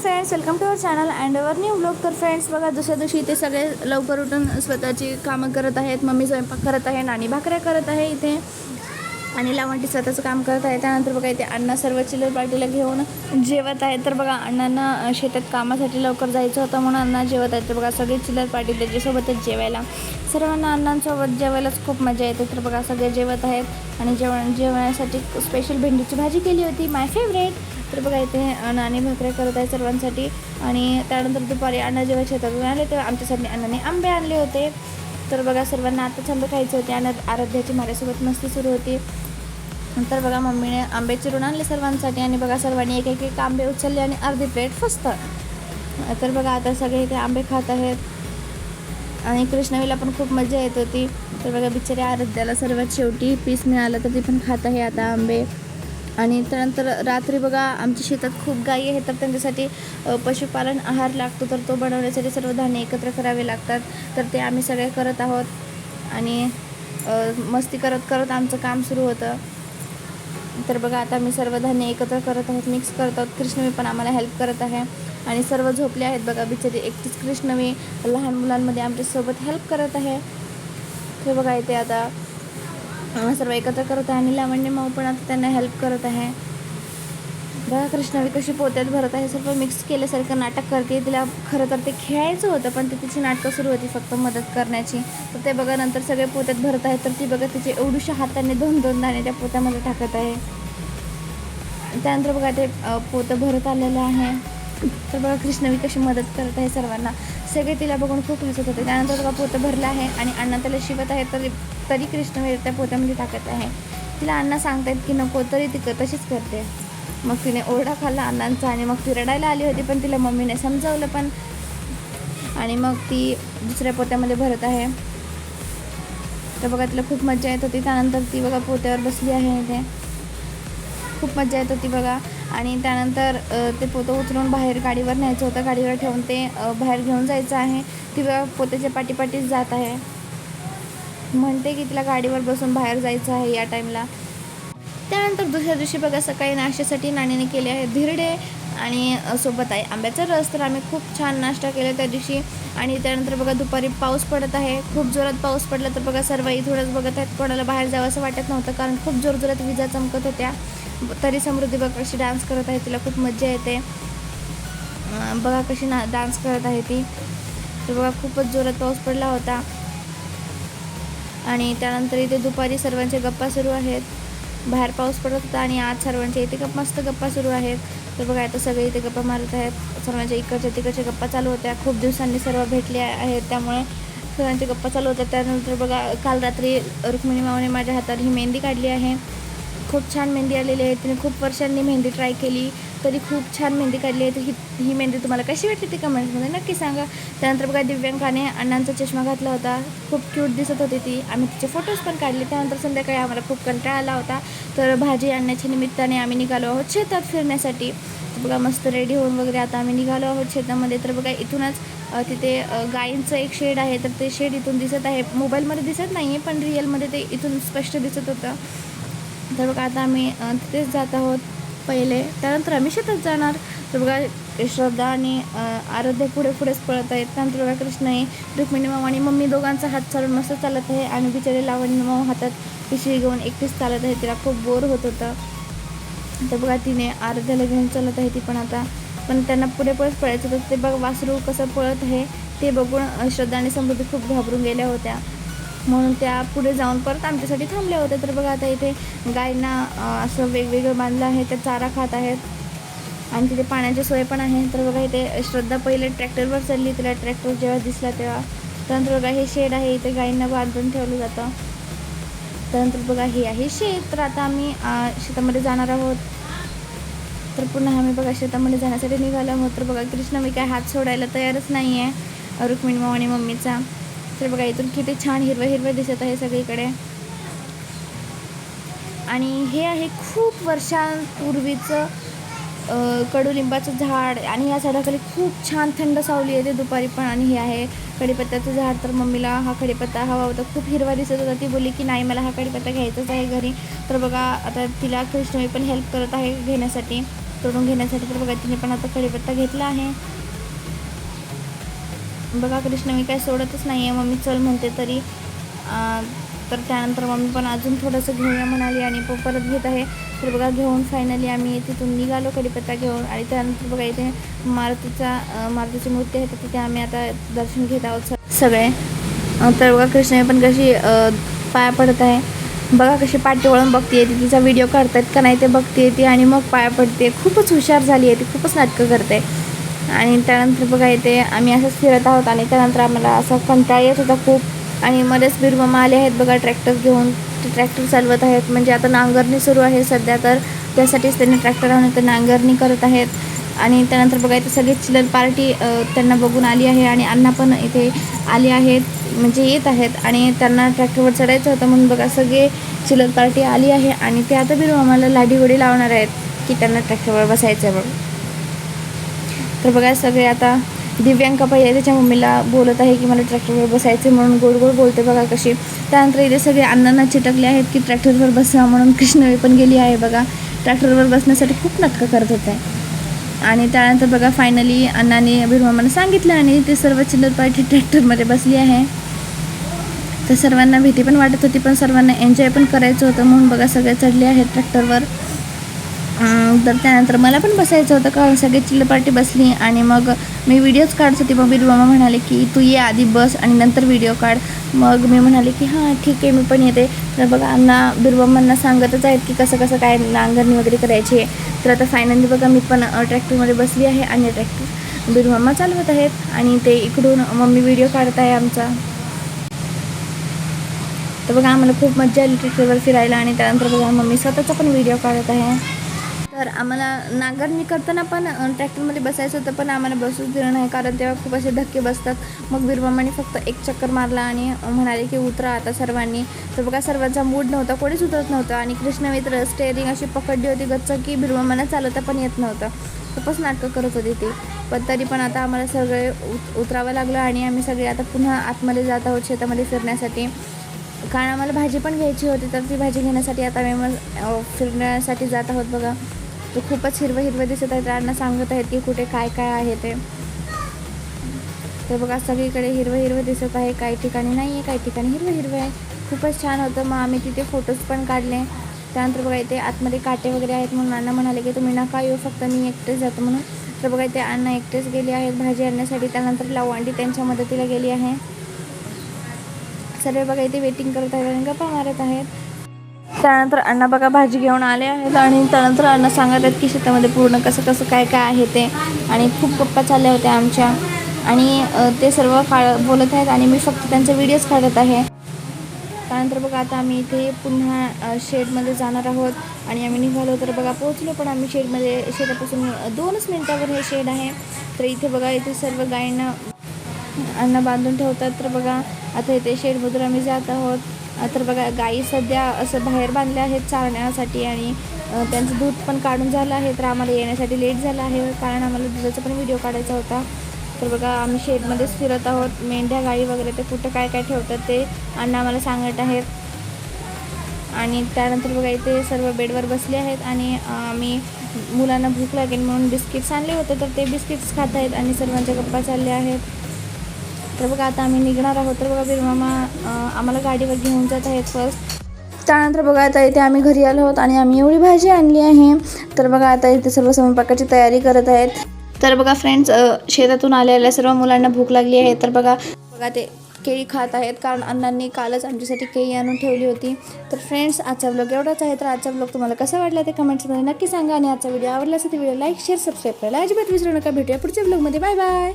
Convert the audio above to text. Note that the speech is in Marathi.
Friends welcome to our channel and our new blog तर फ्रेंड्स बघा दुसऱ्या दिवशी ते सगळे लवकर उठून स्वतःची कामं करत आहेत मम्मी स्वयंपाक करत आहे नाणी भाकऱ्या करत आहे इथे. आणि लावंटी स्वतःचं काम करत आहे. त्यानंतर बघा इथे अण्णा सर्व चिल्लर पार्टीला घेऊन जेवत आहे तर बघा अण्णांना शेतात कामासाठी लवकर जायचं होतं म्हणून अण्णा जेवत आहे तर बघा सगळे चिल्लर पार्टी त्याच्यासोबतच जेवायला. सर्वांना अण्णांसोबत जेवायलाच खूप मजा येते. तर बघा सगळे जेवत आहेत. आणि जेवण जेवणासाठी स्पेशल भेंडीची भाजी केली होती. माय फेवरेट तर बघा इथे नाणे भाकऱ्या करत आहे सर्वांसाठी. आणि त्यानंतर दुपारी अण्णा जेव्हा शेतातून आले तेव्हा आमच्यासाठी अण्णाने आंबे आणले होते. तर बघा सर्वांना आताच आंबे खायचे होते. आणि आराध्याची माझ्यासोबत मस्ती सुरू होती. नंतर बघा मम्मीने आंबे चिरून आणले सर्वांसाठी आणि बघा सर्वांनी एक एक एक आंबे उचलले आणि अर्धी प्लेट फस्त. तर बघा आता सगळे इथे आंबे खात आहेत. आणि कृष्णवीला पण खूप मजा येत होती. तर बघा बिचारी आराध्याला सर्वात शेवटी पीस मिळालं तर ती पण खात आहे आता आंबे. आणि त्यानंतर रात्री बघा आमच्या शेतात खूप गायी आहेत तर त्यांच्यासाठी पशुपालन आहार लागतो तर तो बनवण्यासाठी सर्व धान्य एकत्र करावे लागतात. तर ते आम्ही सगळे करत आहोत. आणि मस्ती करत करत आमचं काम सुरू होतं. तर बघा आता मी सर्व धान्य एकत्र करत आहोत मिक्स करत आहोत. कृष्णवी पण आम्हाला हेल्प करत आहे. आणि सर्व झोपले आहेत बघा बिचारी एकटीच कृष्णवी लहान मुलांमध्ये आमच्यासोबत हेल्प करत आहे. ते बघा इथे आता सर्व एकत्र करत आहे. आणि लावण्य माऊ पण आता त्यांना हेल्प करत आहे. बघा कृष्णवी कशी पोत्यात भरत आहे. सर्व मिक्स केल्यासारखं नाटक करते. तिला खरं तर ते खेळायचं होतं पण ती तिची नाटकं सुरू होती फक्त मदत करण्याची. तर ते बघा नंतर सगळे पोत्यात भरत आहेत. तर ती बघा तिचे एवढ्याशा हाताने दोन दोन दाणे त्या पोत्यामध्ये टाकत आहे. त्यानंतर बघा ते पोतं भरत आलेलं आहे. तर बघा कृष्णवी कशी मदत करत आहे सर्वांना. सगळे तिला बघून खूप हसत होते. त्यानंतर बघा पोतं भरलं आहे आणि अण्णा त्याला शिवत आहे तरी तरी कृष्णवी त्या पोत्यामध्ये टाकत आहे. तिला अण्णा सांगतायत की नको तरी ती क- तशीच करते. मग तिने ओरडा खाल्ला अण्णांचा आणि मग ती रडायला आली होती पण तिला मम्मीने समजावलं पण. आणि मग ती दुसऱ्या पोत्यामध्ये भरत आहे. तर बघा तिला खूप मजा येत होती. त्यानंतर ती बघा पोत्यावर बसली आहे इथे. खूप मजा येत होती बघा. आणि त्यानंतर ते पोतं उचलून बाहेर गाडीवर न्यायचं होतं. गाडीवर ठेवून ते बाहेर घेऊन जायचं आहे. ती बघा पोत्याच्या पाठीपाठीच जात आहे. म्हणते की तिला गाडीवर बसून बाहेर जायचं आहे या टाईमला त्यानंतर दुसऱ्या दिवशी बघा सकाळी नाश्त्यासाठी नाणीने केले आहे धिरडे आणि सोबत आहे आंब्याचा रस. तर आम्ही खूप छान नाश्ता केला त्या दिवशी. आणि त्यानंतर बघा दुपारी पाऊस पडत आहे. खूप जोरात पाऊस पडला तर बघा सर्व थोडंच बघत आहेत. कोणाला बाहेर जावं असं वाटत नव्हतं कारण खूप जोरजोरात विजा चमकत होत्या. तरी समृद्धी बघा कशी डान्स करत आहे तिला खूप मजा येते. बघा कशी ना डान्स करत आहे ती. तर बघा खूपच जोरात पाऊस पडला होता. आणि त्यानंतर इथे दुपारी सर्वांच्या गप्पा सुरू आहेत. बाहेर पाऊस पडत होता आणि आज सर्वांच्या इथे गप्प मस्त गप्पा सुरू आहेत. तर बघा आता सगळे इथे गप्पा मारत आहेत. सर्वांच्या इकडच्या तिकडच्या गप्पा चालू होत्या. खूप दिवसांनी सर्व भेटले आहेत. त्यामुळे सर्वांच्या गप्पा चालू होत्या. त्यानंतर बघा काल रात्री रुक्मिणी मावने माझ्या हातात ही मेहंदी काढली आहे. खूप छान मेहंदी आलेली आहे. तिने खूप वर्षांनी मेहंदी ट्राय केली. तरी खूप छान मेहंदी काढली आहे. तर ही ही मेहंदी तुम्हाला कशी वाटली ती कमेंट्समध्ये नक्की सांगा. त्यानंतर बघा दिव्यांकाने अण्णांचा चष्मा घातला होता. खूप क्यूट दिसत होती ती. आम्ही तिचे फोटोज पण काढले. त्यानंतर संध्याकाळी आम्हाला खूप कंटाळा आला होता. तर भाजी आणण्याच्या निमित्ताने आम्ही निघालो आहोत शेतात फिरण्यासाठी. बघा मस्त रेडी होऊन वगैरे आता आम्ही निघालो आहोत शेतामध्ये. तर बघा इथूनच तिथे गायींचं एक शेड आहे. तर ते शेड इथून दिसत आहे. मोबाईलमध्ये दिसत नाही आहे पण रिअलमध्ये ते इथून स्पष्ट दिसत होतं. तर बघा आता आम्ही तिथेच जात आहोत. पहिले. त्यानंतर आम्ही शेतात जाणार. तर बघा श्रद्धा आणि आराध्य आराध्या पुढे पुढेच पळत आहेत. त्यानंतर बघा कृष्णही रुक्मिणी मामा आणि मम्मी दोघांचा हात चालून मस्त चालत आहे. आणि बिचारे लावणी मामा हातात पिशवी घेऊन एकटीच चालत आहे. तिला खूप बोर होत होतं. तर बघा तिने आराध्याला घेऊन चालत आहे ती पण आता. पण त्यांना पुढे पुढेच पळायचं होतं. ते बघा वासरू कसं पळत आहे ते बघून श्रद्धा आणि समृद्धी खूप घाबरून गेल्या होत्या. म्हणून त्या पुढे जाऊन परत आमच्यासाठी थांबल्या होत्या. तर बघा आता इथे गायींना असं वेगवेगळं बांधलं आहे. त्या चारा खात आहेत. आणि तिथे पाण्याची सोय पण आहे. तर बघा इथे श्रद्धा पहिले ट्रॅक्टरवर चालली. तिला ट्रॅक्टर जेव्हा दिसला तेव्हा. त्यानंतर बघा हे शेड आहे. इथे गायींना बांधून ठेवलं जातं. त्यानंतर बघा हे आहे शेत. तर आता आम्ही शेतामध्ये जाणार आहोत. तर पुन्हा आम्ही बघा शेतामध्ये जाण्यासाठी निघालो आहोत. तर बघा कृष्ण मी काय हात सोडायला तयारच नाही आहे रुक्मिणी माऊ आणि मम्मीचा. तर बघा इथून किती छान हिरवं हिरवं दिसत आहे सगळीकडे. आणि हे आहे खूप वर्षांपूर्वीचं कडुलिंबाचं झाड. आणि या झाडाखाली खूप छान थंड सावली येते दुपारी पण. आणि हे आहे कढीपत्त्याचं झाड. तर मम्मीला हा कढीपत्ता हवा होता. खूप हिरवा दिसत होता. ती बोलली की नाही मला हा कढीपत्ता घ्यायचाच आहे घरी. तर बघा आता तिला कृष्णवी पण हेल्प करत आहे घेण्यासाठी तोडून घेण्यासाठी. तर बघा तिने पण आता कढीपत्ता घेतला आहे. बघा कृष्ण मी काही सोडतच नाही आहे मम्मी चल म्हणते तरी. तर त्यानंतर मम्मी पण अजून थोडंसं घेऊया म्हणाली आणि परत घेत आहे. तर बघा घेऊन फायनली आम्ही तिथून निघालो कढीपत्ता घेऊन. आणि त्यानंतर बघा इथे मारुतीचा मारुतीची मूर्ती आहे. तर तिथे आम्ही आता दर्शन घेत आहोत सगळे. तर बघा कृष्ण पण कशी पाया पडत आहे. बघा कशी पाठी वळून बघते ती. तिचा व्हिडिओ काढतात का नाही ते बघते ती आणि मग पाया पडते खूपच हुशार झाली आहे ती. खूपच नाटकं करते. आणि त्यानंतर बघा इथे आम्ही असंच फिरत आहोत आणि त्यानंतर आम्हाला असा कंटाळा येत होता खूप. आणि मध्येच बिरमामा आले आहेत बघा ट्रॅक्टर घेऊन. ते ट्रॅक्टर चालवत आहेत. म्हणजे आता नांगरणी सुरू आहे सध्या तर त्यासाठीच त्यांनी ट्रॅक्टर आणून ते नांगरणी करत आहेत. आणि त्यानंतर बघा इथे सगळी चिल्लर पार्टी त्यांना बघून आली आहे आणि अण्णा पण इथे आले आहेत म्हणजे येत आहेत. आणि त्यांना ट्रॅक्टरवर चढायचं होतं म्हणून बघा सगळे चिल्लर पार्टी आली आहे. आणि ते आता बिरमामाला आम्हाला गोडी लावणार आहेत की त्यांना ट्रॅक्टरवर बसायचं आहे बघ तर बघा सगळे आता दिव्यांका पहिले त्याच्या मम्मीला बोलत आहे की मला ट्रॅक्टरवर बसायचे म्हणून गोड गोड बोलते बघा कशी. त्यानंतर इथे सगळे अण्णांना चिटकले आहेत की ट्रॅक्टरवर बसा म्हणून कृष्णवी पण गेली आहे बघा. ट्रॅक्टरवर बसण्यासाठी खूप नाटकं करत होते. आणि त्यानंतर बघा फायनली अण्णाने बिरमामाने सांगितलं आणि ते सर्व चिल्लर पार्टी ट्रॅक्टरमध्ये बसली आहे. तर सर्वांना भीती पण वाटत होती पण सर्वांना एन्जॉय पण करायचं होतं म्हणून बघा सगळे चढले आहेत ट्रॅक्टरवर तर त्यानंतर मला पण बसायचं होतं कारण सगळी चिल्ल पार्टी बसली आणि मग मी व्हिडिओज काढत होती. मग मामा म्हणाले की तू ये आधी बस आणि नंतर व्हिडिओ काढ. मग मी म्हणाले की हां ठीक आहे मी पण येते. तर बघा अण्णा बिरबामांना सांगतच आहेत की कसं कसं काय नांगरणी वगैरे करायची आहे. तर आता फायनली बघा मी पण ट्रॅक्टरमध्ये बसली आहे आणि ट्रॅक्टर बिरबामा चालवत आहेत आणि ते इकडून मम्मी व्हिडिओ काढत आहे आमचा. तर बघा आम्हाला खूप मजा आली ट्रॅक्टरवर फिरायला आणि त्यानंतर बघा मम्मी स्वतःचा पण व्हिडिओ काढत आहे. तर आम्हाला नांगरणी करताना पण ट्रॅक्टरमध्ये बसायचं होतं पण आम्हाला बसूच दिलं नाही. कारण तेव्हा खूप असे धक्के बसतात. मग बिरबामाने फक्त एक चक्कर मारला आणि म्हणाले की उतरा आता सर्वांनी. तर बघा सर्वांचा मूड नव्हता कोणीच उतरत नव्हतं. आणि कृष्ण मित्र स्टेअरिंग अशी पकडली होती गच्च की बिरबामांना चालवता पण येत नव्हतं. खूपच नाटकं करत होती ती. पण तरी पण आता आम्हाला सगळे उत उतरावं लागलं आणि आम्ही सगळे आता पुन्हा आतमध्ये जात आहोत शेतामध्ये फिरण्यासाठी. कारण आम्हाला भाजी पण घ्यायची होती तर ती भाजी घेण्यासाठी आता आम्ही मग फिरण्यासाठी जात आहोत बघा. तर खूपच हिरवं हिरवं दिसत आहे. त्यांना सांगत आहेत की कुठे काय काय आहे ते. तर बघा सगळीकडे हिरवं हिरवं दिसत आहे. काही ठिकाणी नाही आहे काही ठिकाणी हिरवं हिरवं आहे. खूपच छान होतं. मग आम्ही तिथे फोटोज पण काढले. त्यानंतर बघा इथे आतमध्ये काटे वगैरे आहेत म्हणून अण्णा म्हणाले की तुम्ही नका येऊ. फक्त मी एकटेच जातो. म्हणून तर बघा इथे अण्णा एकटेच गेले आहेत. भाजी आणण्यासाठी त्यानंतर लावांडी त्यांच्या मदतीला गेली आहे. सर्व बघा इथे वेटिंग करत आहेत आणि गप्पा मारत आहेत. त्यानंतर अण्णा बघा भाजी घेऊन आले आहेत आणि त्यानंतर अण्णा सांगत आहेत की शेतामध्ये पूर्ण कसं कसं काय काय आहे ते. आणि खूप गप्पा चालल्या होत्या आमच्या. आणि ते सर्व काळ बोलत आहेत आणि मी फक्त त्यांचे व्हिडिओज काढत आहे. त्यानंतर बघा आता आम्ही इथे पुन्हा शेडमध्ये जाणार आहोत. आणि आम्ही निघालो तर बघा पोहोचलो पण आम्ही शेडमध्ये. शेतापासून दोनच मिनटावर हे शेड आहे. तर इथे बघा इथे सर्व गायींना अन्न बांधून ठेवतात. तर बघा आता इथे शेडमधून आम्ही जात आहोत. तर बघा गाई सध्या असं बाहेर बांधल्या आहेत चारण्यासाठी आणि त्यांचं दूध पण काढून झालं आहे तर आम्हाला येण्यासाठी लेट झालं आहे कारण आम्हाला दुधाचा पण व्हिडिओ काढायचा होता. तर बघा आम्ही शेडमध्येच फिरत आहोत. मेंढ्या गाई वगैरे ते कुठं काय काय ठेवतात ते अण्णा आम्हाला सांगत आहेत. आणि त्यानंतर बघा इथे सर्व बेडवर बसले आहेत आणि आम्ही मुलांना भूक लागेल म्हणून बिस्किट्स आणले होते तर ते बिस्किट्स खात आहेत आणि सर्वांच्या गप्पा चालल्या आहेत. तर बघा आता आम्ही निघणार आहोत. तर बघा बिरमामा आम्हाला गाडीवर घेऊन जात आहेत फर्स्ट त्यानंतर बघा आता इथे आम्ही घरी आलो आहोत आणि आम्ही एवढी भाजी आणली आहे. तर बघा आता इथे सर्व स्वयंपाकाची तयारी करत आहेत. तर बघा फ्रेंड्स शेतातून आलेल्या सर्व मुलांना भूक लागली आहे. तर बघा बघा ते केळी खात आहेत. कारण अण्णांनी कालच आमच्यासाठी केळी आणून ठेवली होती. तर फ्रेंड्स आजचा ब्लॉग एवढाच आहे. तर आजचा ब्लॉग तुम्हाला कसा वाटला ते कमेंट्समध्ये नक्की सांगा. आणि आजचा व्हिडिओ आवडला असेल तर व्हिडिओ लाईक शेअर सबस्क्राईब करायला अजिबात विसरू नका. भेटूया पुढच्या ब्लॉगमध्ये बाय बाय